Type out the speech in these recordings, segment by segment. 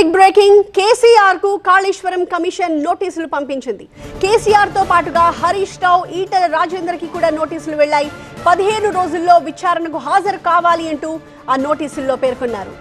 Big breaking కేసీఆర్కు Kaleshwaram commission నోటీసులు పంపించింది. కేసీఆర్తో పాటుగా హరీష్ రావు ఈటల రాజేందర్కి కూడా నోటీసులు వెళ్ళాయి పదిహేను రోజుల్లో విచారణకు హాజరు కావాలి అంటూ ఆ నోటీసుల్లో పేర్కొన్నారు.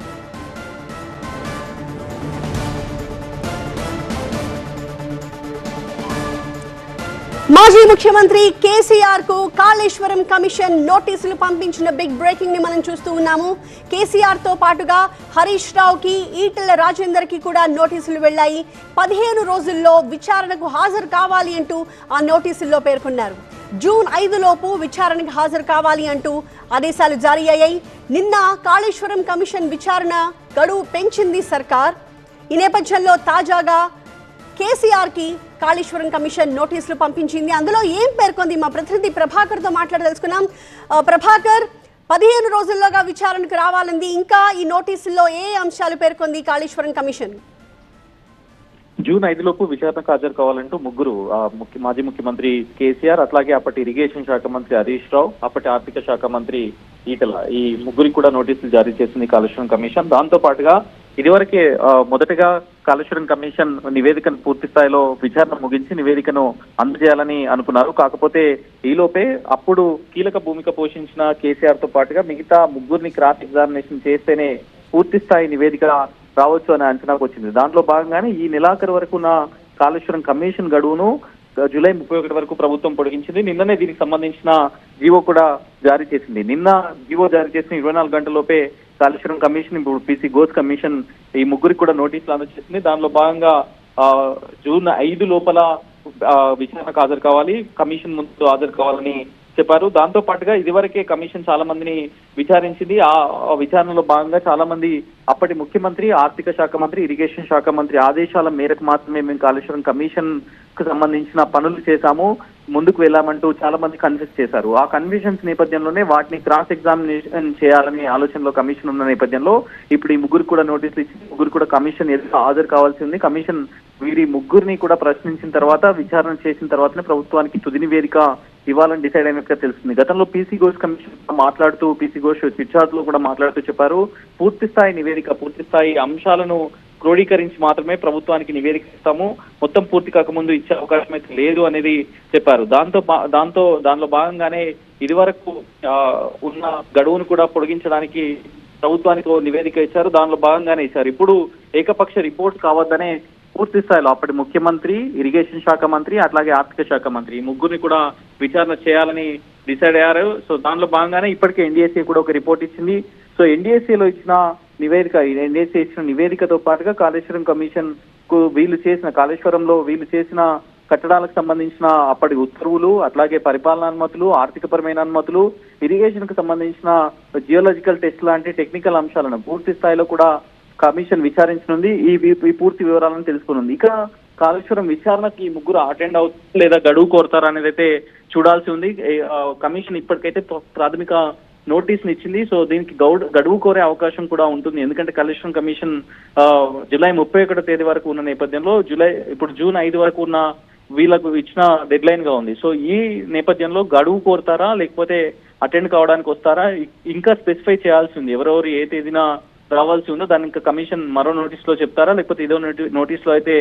మాజీ ముఖ్యమంత్రి కేసీఆర్కు కాళేశ్వరం కమిషన్ నోటీసులు పంపించిన బిగ్ బ్రేకింగ్ని మనం చూస్తూ ఉన్నాము. కేసీఆర్తో పాటుగా హరీష్ రావుకి ఈటెల రాజేందర్కి కూడా నోటీసులు వెళ్ళాయి పదిహేను రోజుల్లో విచారణకు హాజరు కావాలి అంటూ ఆ నోటీసుల్లో పేర్కొన్నారు. జూన్ ఐదు లోపు విచారణకు హాజరు కావాలి అంటూ ఆదేశాలు జారీ అయ్యాయి. నిన్న కాళేశ్వరం కమిషన్ విచారణ గడువు పెంచింది సర్కార్. ఈ నేపథ్యంలో తాజాగా కేసీఆర్కి కాళేశ్వరం కమిషన్ నోటీసులు పంపించింది. అందులో ఏం పేర్కొంది మా ప్రతినిధి ప్రభాకర్తో మాట్లాడి తెలుసుకున్నాం ప్రభాకర్ పదిహేను రోజుల్లోగా విచారణకు రావాలంది. ఇంకా ఈ నోటీసుల్లో ఏ అంశాలు పేర్కొంది కాళేశ్వరం కమిషన్? జూన్ ఐదు లోపు విచారణకు హాజరు కావాలంటూ ముగ్గురు ముఖ్య మాజీ ముఖ్యమంత్రి కేసీఆర్ అట్లాగే అప్పటి ఇరిగేషన్ శాఖ మంత్రి హరీష్ రావు అప్పటి ఆర్థిక శాఖ మంత్రి ఈటల ఈ ముగ్గురికి కూడా నోటీసులు జారీ చేసింది కాళేశ్వరం కమిషన్. దాంతో పాటుగా ఇదివరకే మొదటగా కాళేశ్వరం కమిషన్ నివేదికను పూర్తి స్థాయిలో విచారణ ముగించి నివేదికను అందజేయాలని అనుకున్నారు. కాకపోతే ఈలోపే అప్పుడు కీలక భూమిక పోషించిన కేసీఆర్తో పాటుగా మిగతా ముగ్గురిని క్రాస్ ఎగ్జామినేషన్ చేస్తేనే పూర్తి స్థాయి నివేదిక రావచ్చు అనే అంచనాకు వచ్చింది. దాంట్లో భాగంగానే ఈ నెలాఖరు వరకు నా కాళేశ్వరం కమిషన్ గడువును జూలై ముప్పై ఒకటి వరకు ప్రభుత్వం పొడిగించింది. నిన్ననే దీనికి సంబంధించిన జీవో కూడా జారీ చేసింది. నిన్న జీవో జారీ చేసిన ఇరవై నాలుగు గంటలలోపే కాళేశ్వరం కమిషన్ ఇప్పుడు పీసీ గోస్ కమిషన్ ఈ ముగ్గురికి కూడా నోటీసులు అందజేసింది దానిలో భాగంగా ఆ, జూన్ ఐదు లోపల ఆ, విచారణకు హాజరు కావాలి. కమిషన్ ముందు హాజరు కావాలని చెప్పారు. దాంతో పాటుగా ఇదివరకే కమిషన్ చాలా మందిని విచారించింది. ఆ విచారణలో భాగంగా చాలా మంది అప్పటి ముఖ్యమంత్రి ఆర్థిక శాఖ మంత్రి ఇరిగేషన్ శాఖ మంత్రి ఆదేశాల మేరకు మాత్రమే మేము కాళేశ్వరం కమిషన్కు సంబంధించిన పనులు చేశాము. ముందుకు వెళ్ళామంటూ చాలా మంది కన్ఫ్యూజ్ చేశారు. ఆ కన్విషన్స్ నేపథ్యంలోనే వాటిని క్రాస్ ఎగ్జామినేషన్ చేయాలనే ఆలోచనలో కమిషన్ ఉన్న నేపథ్యంలో ఇప్పుడు ఈ ముగ్గురు కూడా నోటీసులు ఇచ్చి ముగ్గురు కూడా కమిషన్ ఎదురు హాజరు కావాల్సి ఉంది. కమిషన్ వీరి ముగ్గురిని కూడా ప్రశ్నించిన తర్వాత విచారణ చేసిన తర్వాతనే ప్రభుత్వానికి తుది నివేదిక ఇవ్వాలని డిసైడ్ అయినట్టుగా తెలుస్తుంది. గతంలో పీసీ ఘోష్ కమిషన్ మాట్లాడుతూ పీసీ ఘోష్ చిట్చాట్లో కూడా మాట్లాడుతూ చెప్పారు పూర్తి స్థాయి నివేదిక పూర్తి స్థాయి అంశాలను క్రోడీకరించి మాత్రమే ప్రభుత్వానికి నివేదిక ఇస్తాము. మొత్తం పూర్తి కాకముందు ఇచ్చే అవకాశం అయితే లేదు అనేది చెప్పారు. దాంతో దాంతో దానిలో భాగంగానే ఇదివరకు ఉన్న గడువును కూడా పొడిగించడానికి ప్రభుత్వానికి నివేదిక ఇచ్చారు. దానిలో భాగంగానే ఇచ్చారు. ఇప్పుడు ఏకపక్ష రిపోర్ట్ కావద్దనే పూర్తి స్థాయిలో అప్పటి ముఖ్యమంత్రి ఇరిగేషన్ శాఖ మంత్రి అట్లాగే ఆర్థిక శాఖ మంత్రి. ఈ ముగ్గురిని కూడా విచారణ చేయాలని డిసైడ్ అయ్యారు. సో దానిలో భాగంగానే ఇప్పటికే ఎన్డీఎస్ఏ కూడా ఒక రిపోర్ట్ ఇచ్చింది. సో NDSA ఇచ్చిన నివేదిక ఎన్డీఎస్ఏ ఇచ్చిన నివేదికతో పాటుగా కాళేశ్వరం కమిషన్కు వీళ్ళు చేసిన కాళేశ్వరంలో వీళ్ళు చేసిన కట్టడాలకు సంబంధించిన అప్పటి ఉత్తర్వులు అట్లాగే పరిపాలన అనుమతులు ఆర్థికపరమైన అనుమతులు ఇరిగేషన్కు సంబంధించిన జియోలాజికల్ టెస్ట్ లాంటి టెక్నికల్ అంశాలను పూర్తి స్థాయిలో కూడా కమిషన్ విచారించనుంది. ఈ ఈ పూర్తి వివరాలను తెలుసుకునుంది. ఇక కాళేశ్వరం విచారణకి ఈ ముగ్గురు అటెండ్ అవుతారు లేదా గడువు కోరుతారా అనేది అయితే చూడాల్సి ఉంది. కమిషన్ ఇప్పటికైతే ప్రాథమిక నోటీస్ ఇచ్చింది. సో దీనికి గౌడ్ గడువు కోరే అవకాశం కూడా ఉంటుంది. ఎందుకంటే కాళేశ్వరం కమిషన్ జులై జూలై ముప్పై ఒకటో తేదీ వరకు ఉన్న నేపథ్యంలో జూలై ఇప్పుడు జూన్ ఐదు వరకు ఉన్న వీళ్ళకు ఇచ్చిన డెడ్ లైన్గా ఉంది. సో ఈ నేపథ్యంలో గడువు కోరుతారా లేకపోతే అటెండ్ కావడానికి వస్తారా ఇంకా స్పెసిఫై చేయాల్సి ఉంది. ఎవరెవరు ఏ తేదీన రావాల్సి ఉందో దాన్ని ఇంకా కమిషన్ మరో నోటీస్లో చెప్తారా? లేకపోతే ఇదో నోటీస్లో అయితే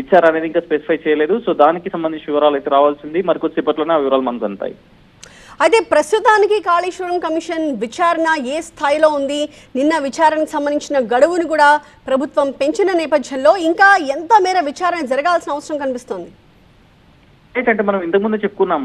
ఇచ్చారా అనేది ఇంకా స్పెసిఫై చేయలేదు. సో దానికి సంబంధించిన వివరాలు అయితే రావాల్సి ఉంది మరికొద్దిసేపట్లోనే ఆ వివరాలు మనకు అందుతాయి అయితే ప్రస్తుతానికి కాళేశ్వరం కమిషన్ విచారణ ఏ స్థాయిలో ఉంది? నిన్న విచారణకు సంబంధించిన గడువును కూడా ప్రభుత్వం పెంచిన నేపథ్యంలో ఇంకా ఎంత మేర విచారణ జరగాల్సిన అవసరం కనిపిస్తోంది? ఏంటంటే మనం ఇంతకుముందు చెప్పుకున్నాం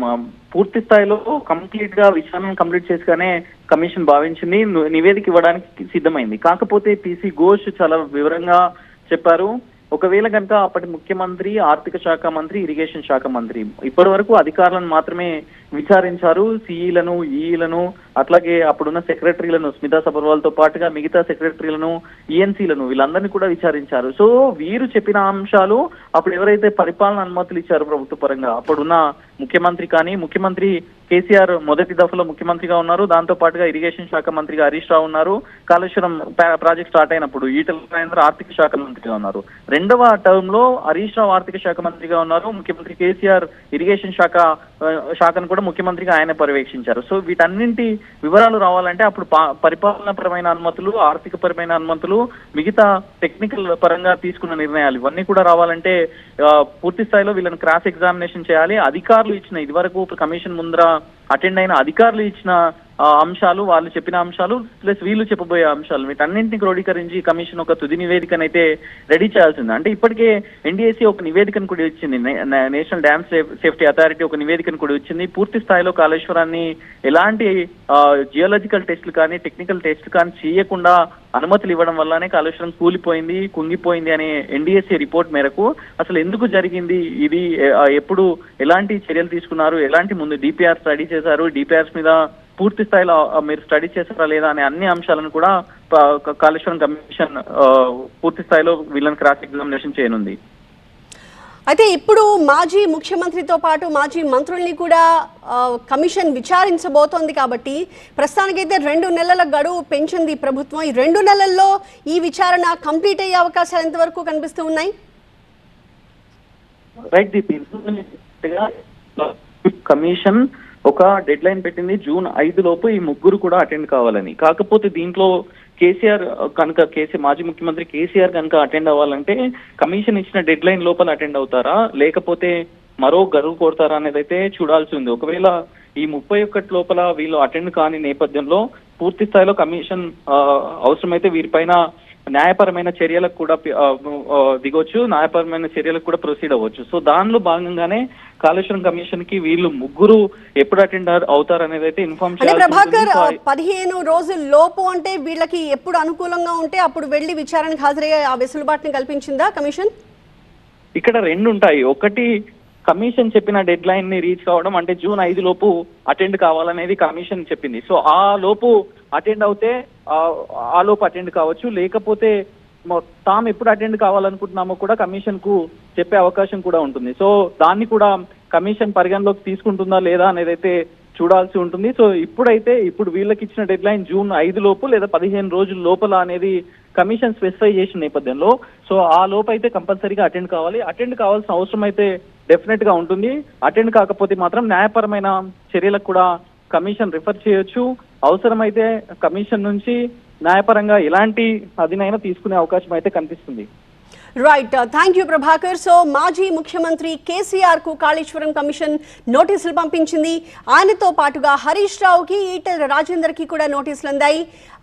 పూర్తి స్థాయిలో కంప్లీట్గా విచారణ కంప్లీట్ చేసుగానే కమిషన్ భావించింది నివేదిక ఇవ్వడానికి సిద్ధమైంది. కాకపోతే పీసీ ఘోష్ చాలా వివరంగా చెప్పారు. ఒకవేళ కనుక అప్పటి ముఖ్యమంత్రి ఆర్థిక శాఖ మంత్రి ఇరిగేషన్ శాఖ మంత్రి ఇప్పటి వరకు అధికారులను మాత్రమే విచారించారు. సిఈలను ఈలను అట్లాగే అప్పుడున్న సెక్రటరీలను స్మితా సబర్వాల్తో పాటుగా మిగతా సెక్రటరీలను ఈఎన్సీలను వీళ్ళందరినీ కూడా విచారించారు. సో వీరు చెప్పిన అంశాలు అప్పుడు ఎవరైతే పరిపాలన అనుమతులు ఇచ్చారు ప్రభుత్వ పరంగా అప్పుడున్న ముఖ్యమంత్రి కానీ ముఖ్యమంత్రి కేసీఆర్ మొదటి దఫలో ముఖ్యమంత్రిగా ఉన్నారు. దాంతో పాటుగా ఇరిగేషన్ శాఖ మంత్రిగా హరీష్ రావు ఉన్నారు. కాళేశ్వరం ప్రాజెక్ట్ స్టార్ట్ అయినప్పుడు ఈటల రాజేంద్ర ఆర్థిక శాఖ మంత్రిగా ఉన్నారు. రెండవ టర్మ్లో హరీష్ రావు ఆర్థిక శాఖ మంత్రిగా ఉన్నారు. ముఖ్యమంత్రి కేసీఆర్ ఇరిగేషన్ శాఖ శాఖను కూడా ముఖ్యమంత్రిగా ఆయన పర్యవేక్షించారు. సో వీటన్నింటి వివరాలు రావాలంటే అప్పుడు పా- పరిపాలనాపరమైన అనుమతులు ఆర్థిక పరమైన అనుమతులు మిగతా టెక్నికల్ పరంగా తీసుకున్న నిర్ణయాలు ఇవన్నీ కూడా రావాలంటే ఆ, పూర్తి స్థాయిలో వీళ్ళని క్రాస్ ఎగ్జామినేషన్ చేయాలి. అధికారులు ఇచ్చిన ఇదివరకు కమిషన్ ముందర అటెండ్ అయిన అధికారులు ఇచ్చిన అంశాలు వాళ్ళు చెప్పిన అంశాలు ప్లస్ వీళ్ళు చెప్పబోయే అంశాలు వీటన్నింటిని క్రోడీకరించి కమిషన్ ఒక తుది నివేదికనైతే రెడీ చేయాల్సింది. అంటే ఇప్పటికే ఎన్డీఏసీ ఒక నివేదికను కూడా ఇచ్చింది. నే- national dam safe safety authority ఒక నివేదికను కూడా ఇచ్చింది. పూర్తి స్థాయిలో కాళేశ్వరాన్ని ఎలాంటి జియోలజికల్ టెస్టులు కానీ టెక్నికల్ టెస్టులు కానీ చేయకుండా అనుమతులు ఇవ్వడం వల్లనే కాళేశ్వరం కూలిపోయింది కుంగిపోయింది అనే ఎన్డీఎస్ఏ రిపోర్ట్ మేరకు అసలు ఎందుకు జరిగింది? ఇది ఎప్పుడు ఎలాంటి చర్యలు తీసుకున్నారు? ఎలాంటి ముందు డిపిఆర్ స్టడీ చేశారు? డిపిఆర్స్ మీద పూర్తి స్థాయిలో మీరు స్టడీ చేశారా లేదా అనే అన్ని అంశాలను కూడా కాళేశ్వరం కమిషన్ పూర్తి స్థాయిలో వీళ్ళని క్రాస్ ఎగ్జామినేషన్ చేయనుంది. అయితే ఇప్పుడు మాజీ ముఖ్యమంత్రితో పాటు మాజీ మంత్రుల్ని కూడా కమిషన్ విచారించబోతోంది కాబట్టి ప్రస్తుతానికైతే రెండు నెలల గడువు పెంచింది ప్రభుత్వం. ఈ రెండు నెలల్లో ఈ విచారణ కంప్లీట్ అయ్యే అవకాశాలు ఎంతవరకు కనిపిస్తూ ఉన్నాయి? రైట్ కమిషన్ ఒక డెడ్ లైన్ పెట్టింది జూన్ ఐదు లోపు ఈ ముగ్గురు కూడా అటెండ్ కావాలని. కాకపోతే దీంట్లో కేసీఆర్ కనుక కేసీ మాజీ ముఖ్యమంత్రి కేసీఆర్ కనుక అటెండ్ అవ్వాలంటే కమిషన్ ఇచ్చిన డెడ్ లైన్ లోపల అటెండ్ అవుతారా? లేకపోతే మరో గరువు కోరతారా అనేది అయితే చూడాల్సి ఉంది. ఒకవేళ ఈ ముప్పై ఒక్కటి లోపల వీళ్ళు అటెండ్ కాని నేపథ్యంలో పూర్తి స్థాయిలో కమిషన్ అవసరమైతే వీరిపైన న్యాయపరమైన చర్యలకు కూడా దిగొచ్చు న్యాయపరమైన చర్యలకు కూడా ప్రొసీడ్ అవ్వచ్చు. సో దానిలో భాగంగానే కాళేశ్వరం కమిషన్కి వీళ్ళు ముగ్గురు ఎప్పుడు అటెండ్ అవుతారు అనేది అయితే ఇన్ఫార్మ్ ప్రభాకర్ పదిహేను రోజుల లోపు అంటే వీళ్ళకి ఎప్పుడు అనుకూలంగా ఉంటే అప్పుడు వెళ్ళి విచారణకు హాజరయ్యే ఆ వెసులుబాటుని కల్పించిందా కమిషన్? ఇక్కడ రెండు ఉంటాయి. ఒకటి కమిషన్ చెప్పిన డెడ్ లైన్ని రీచ్ కావడం అంటే జూన్ ఐదు లోపు అటెండ్ కావాలనేది కమిషన్ చెప్పింది. సో ఆ లోపు అటెండ్ అవుతే ఆ- లోపు అటెండ్ కావచ్చు. లేకపోతే తాము ఎప్పుడు అటెండ్ కావాలనుకుంటున్నామో కూడా కమిషన్కు చెప్పే అవకాశం కూడా ఉంటుంది. సో దాన్ని కూడా కమిషన్ పరిగణలోకి తీసుకుంటుందా లేదా అనేది అయితే చూడాల్సి ఉంటుంది. సో ఇప్పుడైతే ఇప్పుడు వీళ్ళకి ఇచ్చిన డెడ్ లైన్ జూన్ ఐదు లోపు లేదా పదిహేను రోజుల లోపల అనేది కమిషన్ స్పెసిఫై చేసిన నేపథ్యంలో. సో ఆ లోపు అయితే కంపల్సరీగా అటెండ్ కావాలి. అటెండ్ కావాల్సిన అవసరం అయితే డెఫినెట్గా ఉంటుంది. అటెండ్ కాకపోతే మాత్రం న్యాయపరమైన చర్యలకు కూడా కమిషన్ రిఫర్ చేయొచ్చు. అవసరమైతే కమిషన్ నుంచి న్యాయపరంగా ఎలాంటి అదినైనా తీసుకునే అవకాశం అయితే కనిపిస్తుంది. Right thank you Prabhakar so మాజీ ముఖ్యమంత్రి కేసీఆర్కు కాళేశ్వరం కమిషన్ నోటీసులు పంపించింది. ఆయనతో పాటుగా హరీష్ రావుకి ఈటెల రాజేందర్కి కూడా నోటీసులు అందాయి.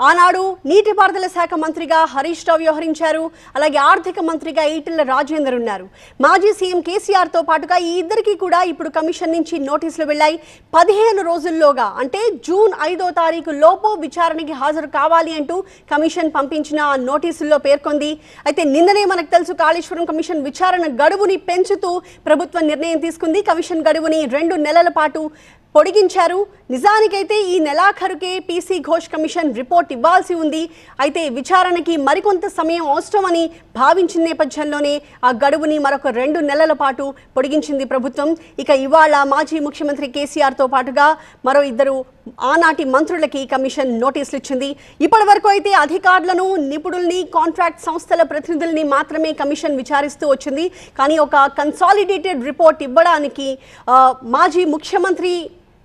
ఆనాడు నీటిపారుదల శాఖ మంత్రిగా హరీష్ రావు వ్యవహరించారు. అలాగే ఆర్థిక మంత్రిగా ఈటెల రాజేందర్ ఉన్నారు. మాజీ సీఎం కేసీఆర్తో పాటుగా ఈ ఇద్దరికి కూడా ఇప్పుడు కమిషన్ నుంచి నోటీసులు వెళ్ళాయి. పదిహేను రోజుల్లోగా అంటే జూన్ ఐదో తారీఖు లోపు విచారణకి హాజరు కావాలి అంటూ కమిషన్ పంపించిన నోటీసుల్లో పేర్కొంది. అయితే నిన్ననే మనకు తెలుసు కాళేశ్వరం కమిషన్ విచారణ గడువుని పెంచుతూ ప్రభుత్వం నిర్ణయం తీసుకుంది. కమిషన్ గడువుని రెండు నెలల పాటు పొడిగించారు. నిజానికైతే ఈ నెలాఖరుకే పీసీ ఘోష్ కమిషన్ రిపోర్ట్ ఇవ్వాల్సి ఉంది. అయితే విచారణకి మరికొంత సమయం అవసరమని భావించిన నేపథ్యంలోనే ఆ గడువుని మరొక రెండు నెలల పాటు పొడిగించింది ప్రభుత్వం. ఇక ఇవాళ మాజీ ముఖ్యమంత్రి కేసీఆర్తో పాటుగా మరో ఇద్దరు ఆనాటి మంత్రులకి కమిషన్ నోటీసులు ఇచ్చింది. ఇప్పటి వరకు అయితే అధికారులను నిపుణుల్ని కాంట్రాక్ట్ సంస్థల ప్రతినిధుల్ని మాత్రమే కమిషన్ విచారిస్తూ వచ్చింది. కానీ ఒక కన్సాలిడేటెడ్ రిపోర్ట్ ఇవ్వడానికి మాజీ ముఖ్యమంత్రి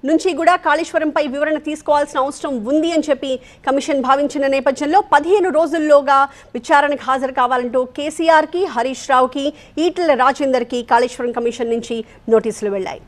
నుంచి కూడా కాళేశ్వరంపై వివరణ తీసుకోవాల్సిన అవసరం ఉంది అని చెప్పి కమిషన్ భావించిన నేపథ్యంలో పదిహేను రోజుల్లోగా విచారణకు హాజరు కావాలంటూ కేసీఆర్కి హరీష్ రావుకి ఈటెల రాజేందర్కి కాళేశ్వరం కమిషన్ నుంచి నోటీసులు వెళ్ళాయి.